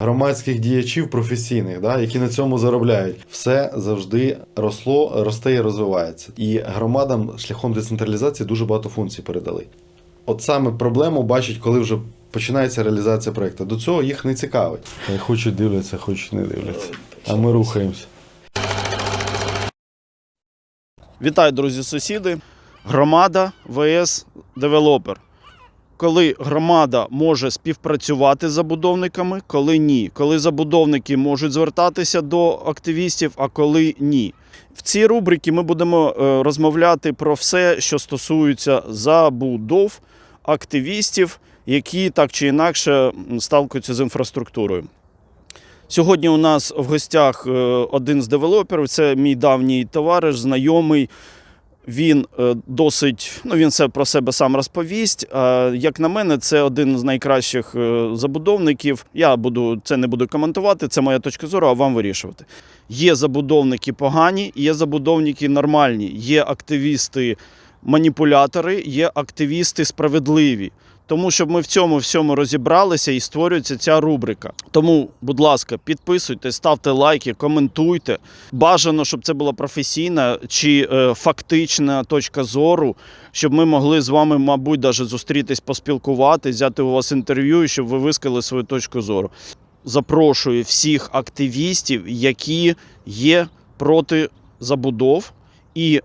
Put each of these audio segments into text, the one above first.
громадських діячів професійних, да, які на цьому заробляють. Все завжди росло, росте і розвивається. І громадам шляхом децентралізації дуже багато функцій передали. От саме проблему бачать, коли вже починається реалізація проєкту. До цього їх не цікавить. Хочуть дивляться, хочуть не дивляться. А ми рухаємося. Вітаю, друзі, сусіди. Громада ВС Девелопер. Коли громада може співпрацювати з забудовниками, коли ні. Коли забудовники можуть звертатися до активістів, а коли ні. В цій рубриці ми будемо е, розмовляти про все, що стосується забудов активістів, які так чи інакше сталкуються з інфраструктурою. Сьогодні у нас в гостях е, один з девелоперів. Це мій давній товариш, знайомий. Він е, досить, ну він все про себе сам розповість. Як на мене, це один з найкращих е, забудовників. Я буду це не буду коментувати, це моя точка зору, а вам вирішувати. Є забудовники погані, є забудовники нормальні, є активісти маніпулятори, є активісти справедливі. Тому щоб ми в цьому всьому розібралися і створюється ця рубрика. Тому, будь ласка, підписуйтесь, ставте лайки, коментуйте. Бажано, щоб це була професійна чи е, фактична точка зору, щоб ми могли з вами, мабуть, даже зустрітись, поспілкуватись, взяти у вас інтерв'ю, і щоб ви висказали свою точку зору. Запрошую всіх активістів, які є проти забудов, і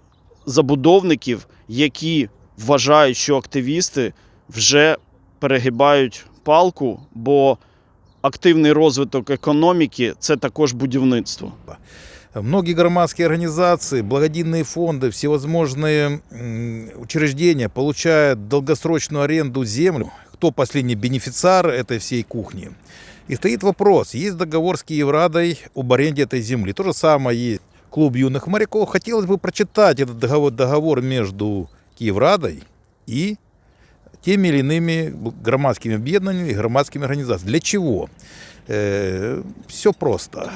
забудовників, які вважають, що активісти вже перегибають палку, бо активний розвиток економіки це також будівництво. Многие громадские организации, благодійные фонды, всевозможные м, учреждения получают долгосрочную аренду землю. Кто последний бенефициар этой всей кухни? И стоит вопрос, есть договор с Киеврадой об аренде этой земли. То же самое есть клуб юных моряков. Хотелось бы прочитать этот договор, договор между Киеврадой и теми или иными громадскими объединениями и громадскими организациями. Для чего? все просто.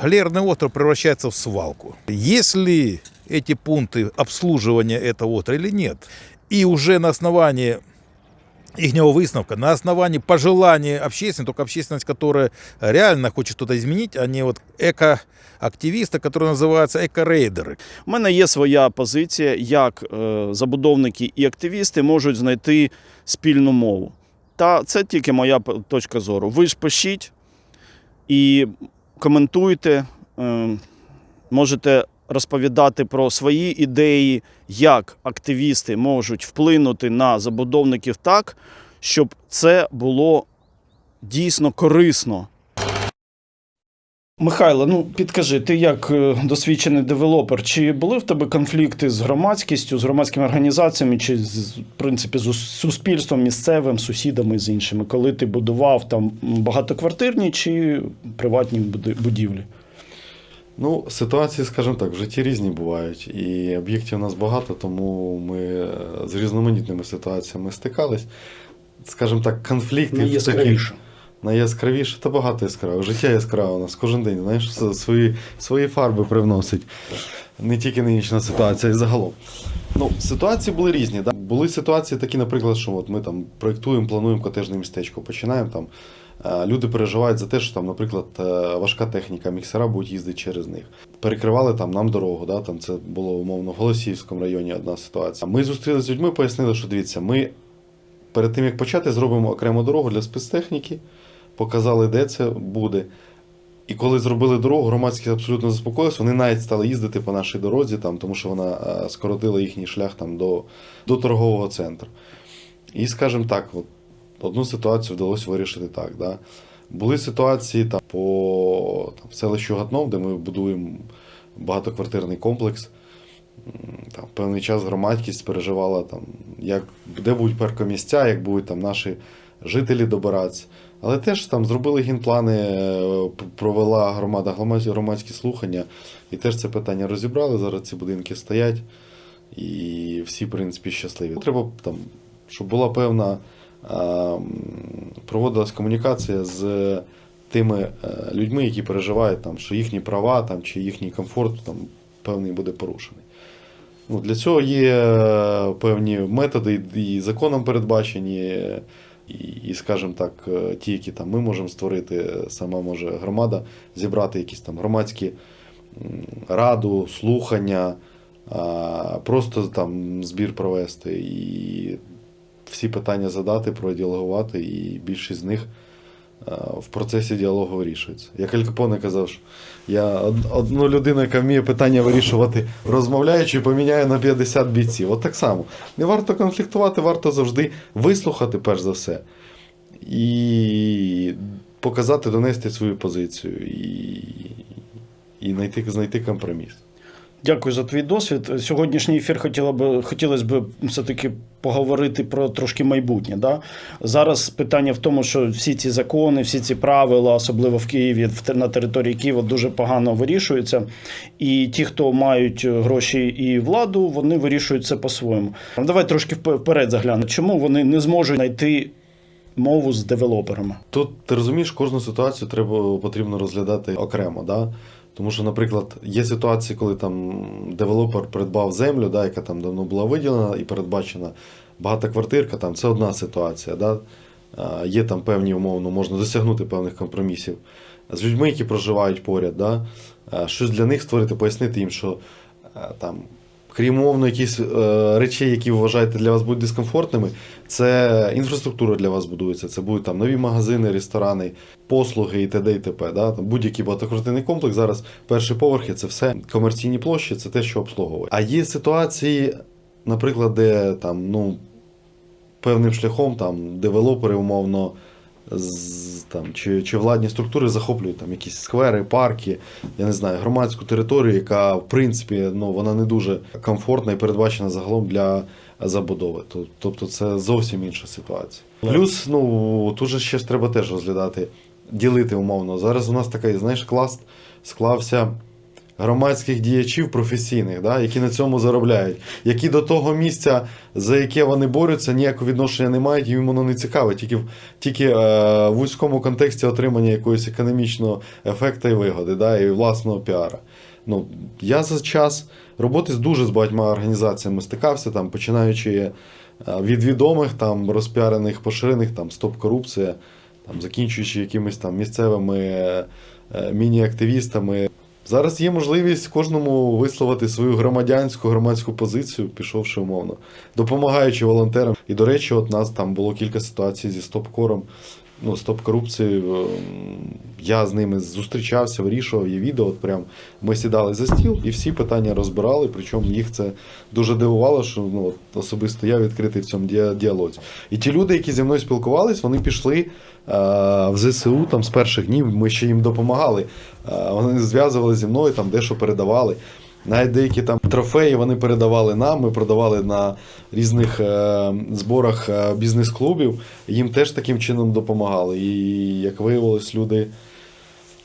Галерный остров превращается в свалку. Есть ли эти пункты обслуживания этого острова или нет? И уже на основании ихнего выставка, на основании пожеланий общественности, только общественность, которая реально хочет что-то изменить, а не вот эко-активисты, которые называются эко-рейдеры. У мене є своя позиція, як е, забудовники і активісти можуть знайти спільну мову. Та це тільки моя п- точка зору. Ви ж пишіть і коментуйте, е, можете розповідати про свої ідеї, як активісти можуть вплинути на забудовників так, щоб це було дійсно корисно. Михайло, ну підкажи, ти як е, досвідчений девелопер, чи були в тебе конфлікти з громадськістю, з громадськими організаціями, чи з в принципі з суспільством місцевим, сусідами з іншими, коли ти будував там багатоквартирні чи приватні будівлі? Ну, ситуації, скажімо так, в житті різні бувають. І об'єктів у нас багато, тому ми е, з різноманітними ситуаціями стикались. Скажімо так, конфліктів таких найяскравіше, та багато яскравих. Життя яскраве у нас кожен день, знаєш, свої, свої фарби привносить. Не тільки нинішня ситуація, і загалом. Ну, ситуації були різні. Да? Були ситуації такі, наприклад, що от ми там проєктуємо, плануємо котежне містечко, починаємо там. Е, Люди переживають за те, що там, наприклад, е, важка техніка, міксера будуть їздити через них. Перекривали там нам дорогу. Да? Там це було умовно в Голосіївському районі одна ситуація. Ми зустрілися з людьми, пояснили, що дивіться, ми перед тим як почати, зробимо окрему дорогу для спецтехніки, показали, де це буде. І коли зробили дорогу, громадськість абсолютно заспокоїлися. Вони навіть стали їздити по нашій дорозі, там, тому що вона е, скоротила їхній шлях там, до, до торгового центру. І, скажімо так, от, одну ситуацію вдалося вирішити так. Да. Були ситуації там, по там, селищу Гатнов, де ми будуємо багатоквартирний комплекс. Там, певний час громадськість переживала, там, як, де будуть паркомісця, як будуть там, наші жителі добиратися. Але теж там зробили генплани, е, провела громада громадські, слухання, і теж це питання розібрали. Зараз ці будинки стоять, і всі, в принципі, щасливі. Треба там, щоб була певна проводилась комунікація з тими е, людьми, які переживають, там, що їхні права там, чи їхній комфорт там, певний буде порушений. Ну, для цього є е, певні методи і законом передбачені, І, скажімо так, е, ті, які там ми можемо створити, сама може громада зібрати якісь там громадські раду, слухання, просто там збір провести і всі питання задати, продіалогувати, і більшість з них в процесі діалогу вирішується. Як Аль Капоне казав, що я одну людину, яка вміє питання вирішувати, розмовляючи, поміняю на 50 бійців. От так само. Не варто конфліктувати, варто завжди вислухати, перш за все, і показати, донести свою позицію і, і знайти, знайти компроміс. Дякую за твій досвід. Сьогоднішній ефір хотіла би хотілося б все-таки поговорити про трошки майбутнє. Да? Зараз питання в тому, що всі ці закони, всі ці правила, особливо в Києві, на території Києва, дуже погано вирішуються. І ті, хто мають гроші і владу, вони вирішують це по-своєму. Давай трошки вперед заглянемо. Чому вони не зможуть знайти мову з девелоперами? Тут ти розумієш, кожну ситуацію треба потрібно розглядати окремо. Да? Тому що, наприклад, є ситуації, коли там девелопер придбав землю, да, яка там давно була виділена і передбачена багатоквартирка, там це одна ситуація. Да? Є там певні умовно, можна досягнути певних компромісів з людьми, які проживають поряд. Да? Щось для них створити, пояснити їм, що там. Крім умовно, якісь е, речей, які ви вважаєте для вас будуть дискомфортними, це інфраструктура для вас будується. Це будуть там нові магазини, ресторани, послуги і т.д. і т.п. Да? Будь-який багатоквартирний комплекс. Зараз перші поверхи це все комерційні площі, це те, що обслуговує. А є ситуації, наприклад, де там, ну, певним шляхом там девелопери умовно. З, там, чи, чи владні структури захоплюють там якісь сквери, парки, я не знаю, громадську територію, яка в принципі ну, вона не дуже комфортна і передбачена загалом для забудови. Тобто це зовсім інша ситуація. Плюс, ну тут же ще ж треба теж розглядати, ділити умовно. Зараз у нас такий, знаєш, клас склався громадських діячів професійних, да, які на цьому заробляють, які до того місця, за яке вони борються, ніякого відношення не мають, їм воно не цікаве, тільки в тільки е, в вузькому контексті отримання якогось економічного ефекту і вигоди, да, і власного піара. Ну, я за час роботи з дуже з багатьма організаціями стикався, там, починаючи е, від відомих, там, розпіарених, поширених, там, стоп-корупція, там, закінчуючи якимись там місцевими е, е, міні-активістами. Зараз є можливість кожному висловити свою громадянську громадську позицію, пішовши умовно, допомагаючи волонтерам. І до речі, от нас там було кілька ситуацій зі стоп-кором, ну, стоп-корупцією. Ем, Я з ними зустрічався, вирішував є відео. От прям ми сідали за стіл і всі питання розбирали. Причому їх це дуже дивувало, що ну, от особисто я відкритий в цьому діа- діалозі. І ті люди, які зі мною спілкувались, вони пішли е, в ЗСУ там з перших днів. Ми ще їм допомагали. Е, Вони зв'язували зі мною, там дещо передавали. Навіть деякі там трофеї вони передавали нам, ми продавали на різних е, зборах е, бізнес-клубів. Їм теж таким чином допомагали. І як виявилось, люди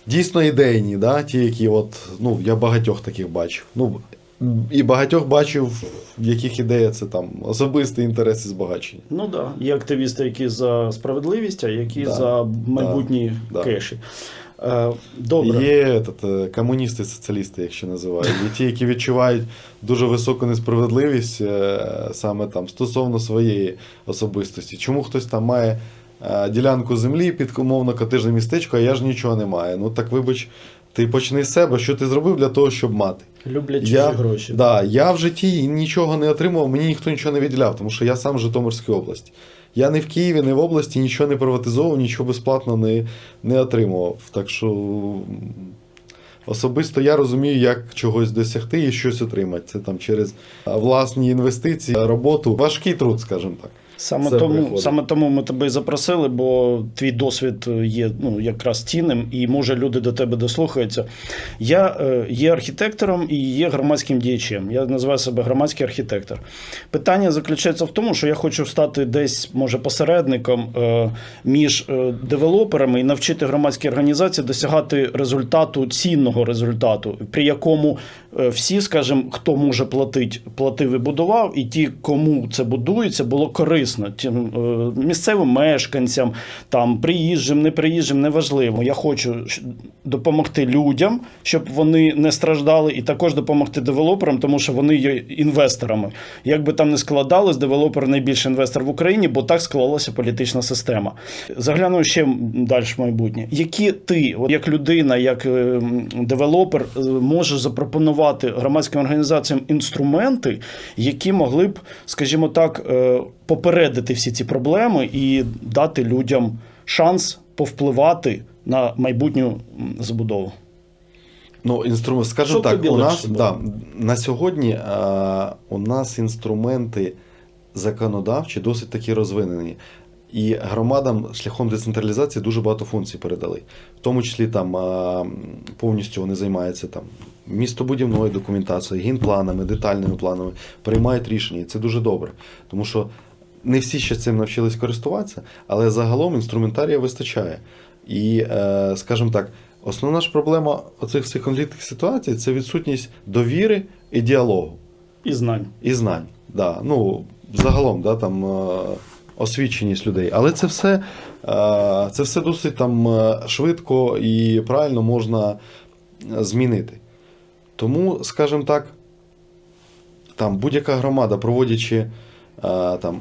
дійсно ідейні, да? ті, які от, ну, я багатьох таких бачив. Ну, і багатьох бачив, в яких ідея це там особисті інтереси збагачення. Ну так, да. є активісти, які за справедливість, а які Да, за майбутні да. кеші. Е, Добре. Є этот, е, комуністи, соціалісти, як ще називають. Є ті, які відчувають дуже високу несправедливість е, саме там стосовно своєї особистості. Чому хтось там має ділянку землі під умовно котежне містечко, а я ж нічого не маю. Ну так вибач, ти почни з себе, що ти зробив для того, щоб мати. Люблять чужі Я, гроші. да, я в житті нічого не отримав, мені ніхто нічого не виділяв, тому що я сам з Житомирської області. Я не в Києві, не в області, нічого не приватизовував, нічого безплатно не, не отримував. Так що особисто я розумію, як чогось досягти і щось отримати. Це там через власні інвестиції, роботу, важкий труд, скажімо так. Саме Це тому, саме тому ми тебе і запросили, бо твій досвід є ну, якраз цінним, і може люди до тебе дослухаються. Я е, є архітектором і є громадським діячем. Я називаю себе громадський архітектор. Питання заключається в тому, що я хочу стати десь, може, посередником е, між е, девелоперами і навчити громадські організації досягати результату, цінного результату, при якому всі, скажімо, хто може платити, платив і будував, і ті, кому це будується, було корисно. Тим е, місцевим мешканцям, там приїжджим, неприїжджим, неважливо. Я хочу допомогти людям, щоб вони не страждали, і також допомогти девелоперам, тому що вони є інвесторами. Як би там не складалось, девелопер найбільший інвестор в Україні, бо так склалася політична система. Загляну ще далі в майбутнє. Які ти, як людина, як е, девелопер, е, можеш запропонувати громадським організаціям інструменти, які могли б, скажімо так, е, попередити всі ці проблеми і дати людям шанс повпливати на майбутню забудову? Ну, інструмент, скажімо так, у нас да, на сьогодні е, у нас інструменти законодавчі досить такі розвинені. І громадам шляхом децентралізації дуже багато функцій передали. В тому числі там повністю вони займаються там містобудівною документацією, генпланами, детальними планами, приймають рішення. І це дуже добре. Тому що не всі ще цим навчились користуватися, але загалом інструментарія вистачає. І, е, скажімо так, основна ж проблема оцих всіх конфліктних ситуацій це відсутність довіри і діалогу, І знань. і знань. Да. Ну, загалом, да, там, е, освіченість людей. Але це все, е, це все досить там, е, швидко і правильно можна е, змінити. Тому, скажімо так, там будь-яка громада, проводячи там,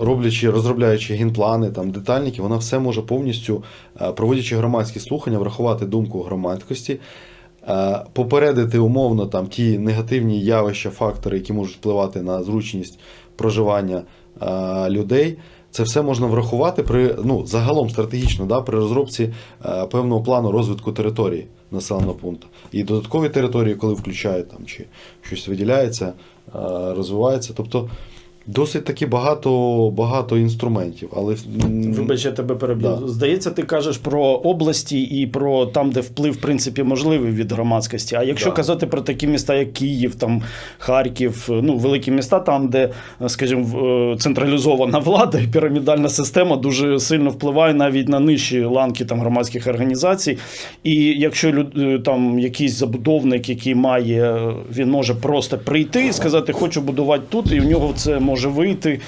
роблячи, розробляючи генплани, там, детальники, вона все може повністю, проводячи громадські слухання, врахувати думку громадськості, попередити умовно там, ті негативні явища, фактори, які можуть впливати на зручність проживання людей. Це все можна врахувати при ну, загалом стратегічно да, при розробці е, певного плану розвитку території населеного пункту. І додаткові території, коли включають там, чи щось виділяється, е, розвивається. Тобто досить таки багато, багато інструментів. Але Вибач, я тебе переб'ю. Да. Здається, ти кажеш про області і про там, де вплив, в принципі, можливий від громадськості. А якщо Да. казати про такі міста, як Київ, там Харків, ну великі міста, там, де, скажімо, в- е, централізована влада і пірамідальна система дуже сильно впливає навіть на нижчі ланки там громадських організацій. І якщо люд- е, там якийсь забудовник, який має, е, він може просто прийти і сказати, хочу будувати тут, і в нього це може вийти.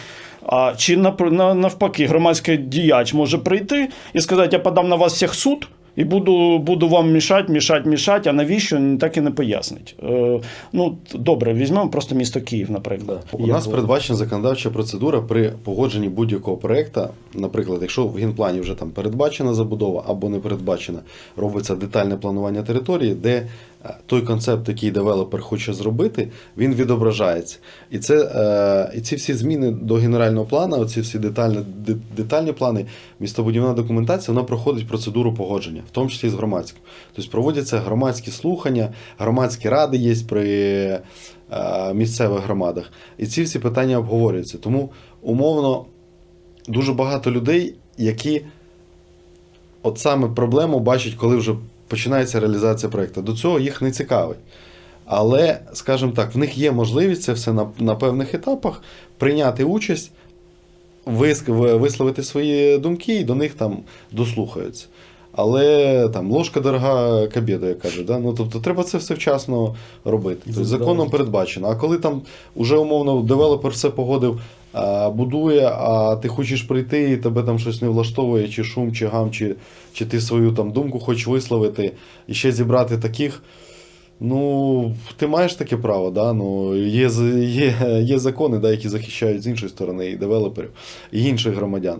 А чи навпаки, громадський діяч може прийти і сказати, я подам на вас всіх суд. І буду, буду вам мішати, мішати, мішати, а навіщо так і не пояснить. Е, ну, добре, візьмемо просто місто Київ, наприклад. У Як нас було? передбачена законодавча процедура при погодженні будь-якого проєкту. Наприклад, якщо в генплані вже там передбачена забудова або не передбачена, робиться детальне планування території, де той концепт, який девелопер хоче зробити, він відображається. І це е, і ці всі зміни до генерального плану, оці всі детальні, детальні плани, містобудівна документація, вона проходить процедуру погодження, в тому числі з громадським. Тобто проводяться громадські слухання, громадські ради є при е, місцевих громадах. І ці всі питання обговорюються. Тому умовно дуже багато людей, які от саме проблему бачать, коли вже починається реалізація проєкту. До цього їх не цікавить. Але, скажімо так, в них є можливість це все на, на певних етапах прийняти участь, виск- висловити свої думки і до них там дослухаються. Але там ложка дорога к обіду, як кажуть. Да? Ну, тобто треба це все вчасно робити. Тобто, законом передбачено. А коли там уже умовно девелопер все погодив, будує, а ти хочеш прийти, і тебе там щось не влаштовує, чи шум, чи гам, чи, чи ти свою там думку хочеш висловити і ще зібрати таких. Ну, ти маєш таке право, да? ну, є, є, є закони, да, які захищають з іншої сторони і девелоперів, і інших громадян.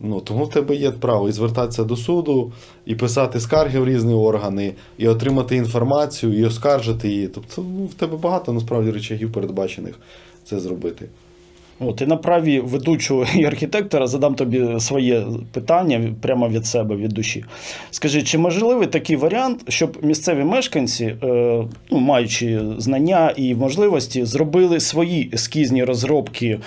Ну, тому в тебе є право і звертатися до суду, і писати скарги в різні органи, і отримати інформацію, і оскаржити її. Тобто ну, в тебе багато насправді речагів передбачених це зробити. От, і на праві ведучого і архітектора задам тобі своє питання прямо від себе, від душі. Скажи, чи можливий такий варіант, щоб місцеві мешканці, е, ну, маючи знання і можливості, зробили свої ескізні розробки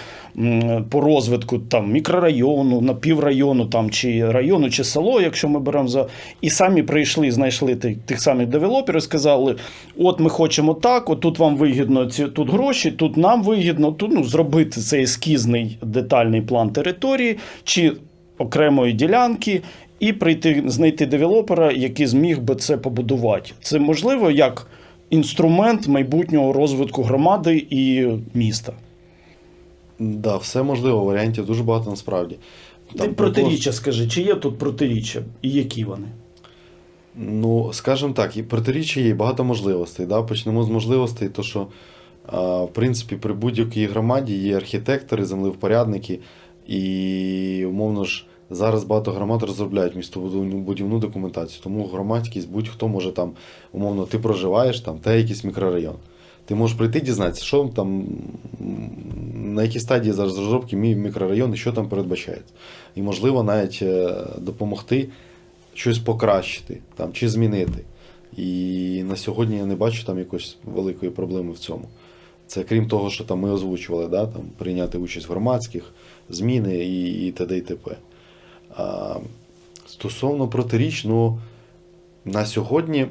по розвитку там, мікрорайону, напіврайону там, чи району, чи село, якщо ми беремо за. І самі прийшли, знайшли тих, тих самих девелоперів, сказали: от ми хочемо так, от тут вам вигідно ці тут гроші, тут нам вигідно, тут ну, зробити цей ескізний детальний план території чи окремої ділянки. І прийти знайти девелопера, який зміг би це побудувати. Це можливо як інструмент майбутнього розвитку громади і міста. Да, все можливо, варіантів дуже багато насправді. Ти протиріччя скажи, чи є тут протиріччя і які вони? Ну, скажімо так, і протиріччя є і багато можливостей. Да? Почнемо з можливостей, то що, а, в принципі, при будь-якій громаді є архітектори, землевпорядники, і, умовно ж, зараз багато громад розробляють містобудівну будівну документацію. Тому громадськість будь-хто може там, умовно, ти проживаєш там, та якийсь мікрорайон. Ти можеш прийти дізнатися, що там, на якій стадії зараз розробки мій мікрорайон і що там передбачається. І, можливо, навіть е, допомогти щось покращити там, чи змінити. І на сьогодні я не бачу там якоїсь великої проблеми в цьому. Це крім того, що там ми озвучували, да, там, прийняти участь в громадських, зміни і, і т.д. і т.п. А, стосовно протиріч, ну, на сьогодні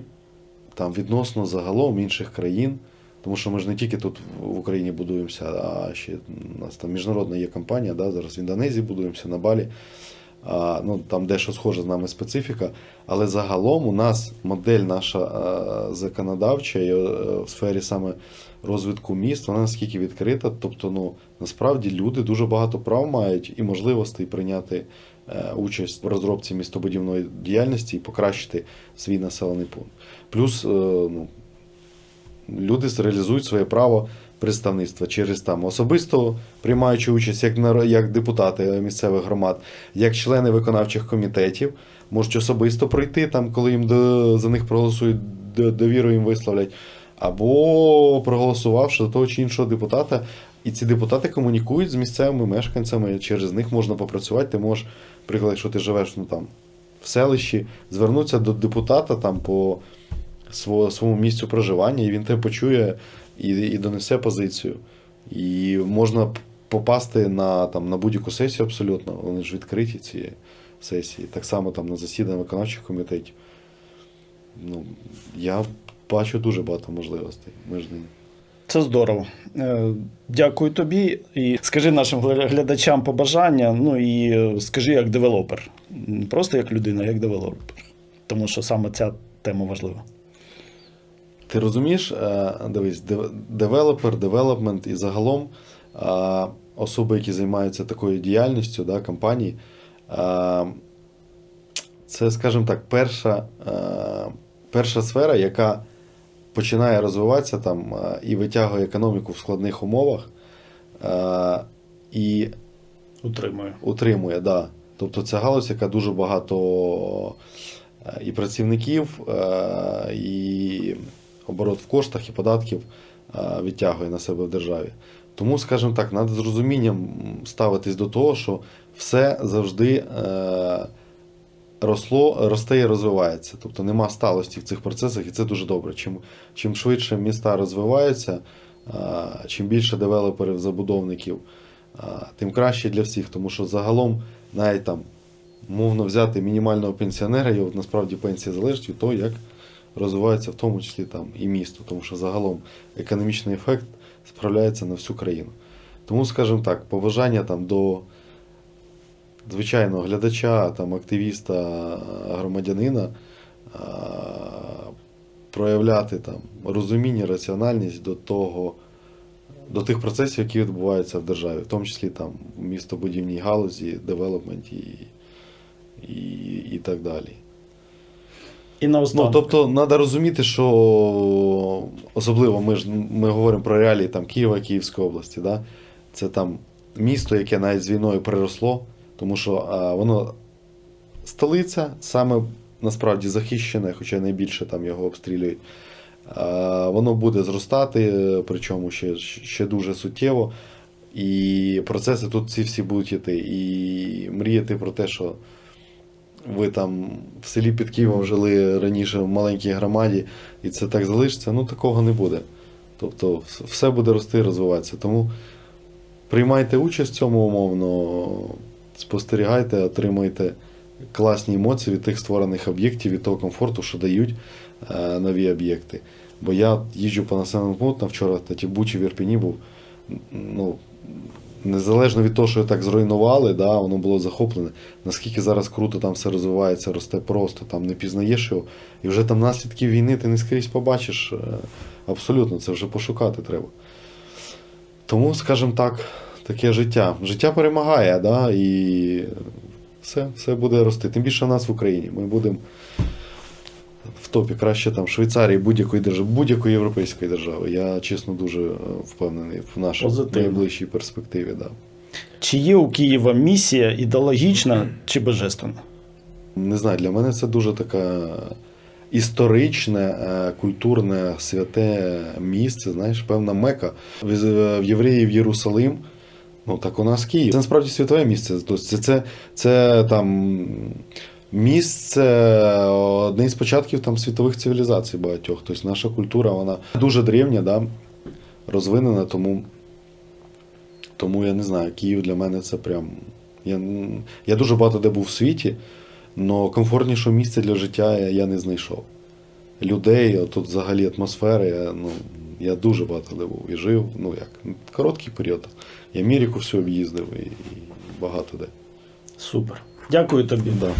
там відносно загалом інших країн, тому що ми ж не тільки тут в Україні будуємося, а ще у нас там міжнародна є компанія, да, зараз в Індонезії будуємося, на Балі. А, ну, там дещо схоже з нами специфіка, але загалом у нас модель наша а, законодавча і, е, в сфері саме розвитку міст, вона наскільки відкрита. Тобто, ну, насправді люди дуже багато прав мають і можливостей прийняти е, участь в розробці містобудівної діяльності і покращити свій населений пункт. Плюс е, ну, люди реалізують своє право представництва через там особисто приймаючи участь як як депутати місцевих громад, як члени виконавчих комітетів, можуть особисто пройти там, коли їм до, за них проголосують, довіру їм висловлять, або проголосувавши за того чи іншого депутата. І ці депутати комунікують з місцевими мешканцями, через них можна попрацювати. Ти можеш, наприклад, якщо ти живеш ну, там, в селищі, звернутися до депутата там, по своєму місцю проживання, і він тебе почує і, і донесе позицію. І можна попасти на, там, на будь-яку сесію абсолютно. Вони ж відкриті ці сесії. Так само там на засідання виконавчих комітетів. Ну, я бачу дуже багато можливостей. Ми ж не. Це здорово. Е, Дякую тобі. І скажи нашим глядачам побажання. Ну і е, скажи як девелопер. Не просто як людина, а як девелопер. Тому що саме ця тема важлива. Ти розумієш, е, дивись, девелопер, девелопмент і загалом е, особи, які займаються такою діяльністю, да, компанії, е, це, скажімо так, перша, перша сфера, яка починає розвиватися там і витягує економіку в складних умовах. І Утримую. утримує, да. Тобто це галузь, яка дуже багато і працівників, і оборот в коштах, і податків е, відтягує на себе в державі. Тому, скажімо так, треба з розумінням ставитись до того, що все завжди е, росло, росте і розвивається. Тобто нема сталості в цих процесах, і це дуже добре. Чим, чим швидше міста розвиваються, е, чим більше девелоперів, забудовників, тим краще для всіх, тому що загалом навіть там мовно взяти мінімального пенсіонера, його насправді пенсія залежить від того, як розвивається в тому числі там і місто, тому що загалом економічний ефект справляється на всю країну. Тому, скажімо так, побажання там до звичайного глядача, там, активіста, громадянина проявляти там розуміння, раціональність до того до тих процесів, які відбуваються в державі, в тому числі там в містобудівній галузі, девелопменті і, і, і так далі. І наостанок. Ну, тобто, треба розуміти, що особливо ми ж ми говоримо про реалії там, Києва, Київської області. Да? Це там місто, яке навіть з війною переросло, тому що а, воно столиця, саме насправді захищене, хоча найбільше там його обстрілюють. А, Воно буде зростати, причому ще, ще дуже суттєво. І процеси тут ці всі будуть йти. І мріяти про те, що ви там в селі під Києвом жили раніше в маленькій громаді, і це так залишиться, ну такого не буде. Тобто все буде рости і розвиватися. Тому приймайте участь в цьому умовно, спостерігайте, отримуйте класні емоції від тих створених об'єктів, від того комфорту, що дають е, нові об'єкти. Бо я їжджу по населеним пунктам вчора, в Бучі в Ірпіні був. Ну, незалежно від того, що так зруйнували, да, воно було захоплене. Наскільки зараз круто там все розвивається, росте просто, там не пізнаєш його. І вже там наслідки війни ти не скрізь побачиш. е, Абсолютно, це вже пошукати треба. Тому, скажімо так, таке життя. Життя перемагає, да, і все, все буде рости. Тим більше в нас в Україні. Ми будемо в топі краще там Швейцарії, будь-якої держави, будь-якої європейської держави. Я чесно дуже е, впевнений в нашій Позитивно. найближчій перспективі. Да. Чи є у Києва місія ідеологічна чи божественна? Не знаю, для мене це дуже таке історичне, е, культурне, святе місце, знаєш, певна мека. В в євреїв Єрусалим, ну так у нас Київ. Це насправді світове місце. Тобто Це, це, це там місце одне з початків там світових цивілізацій багатьох. Тобто наша культура, вона дуже древня, да, розвинена, тому. Тому я не знаю, Київ для мене це прям. Я, я дуже багато де був в світі, але комфортнішого місця для життя я, не знайшов. Людей, тут взагалі атмосфери, я, ну, я дуже багато де був і жив. Ну як, короткий період. Я Америку всю об'їздив і, і багато де. Супер. Дякую тобі. Да.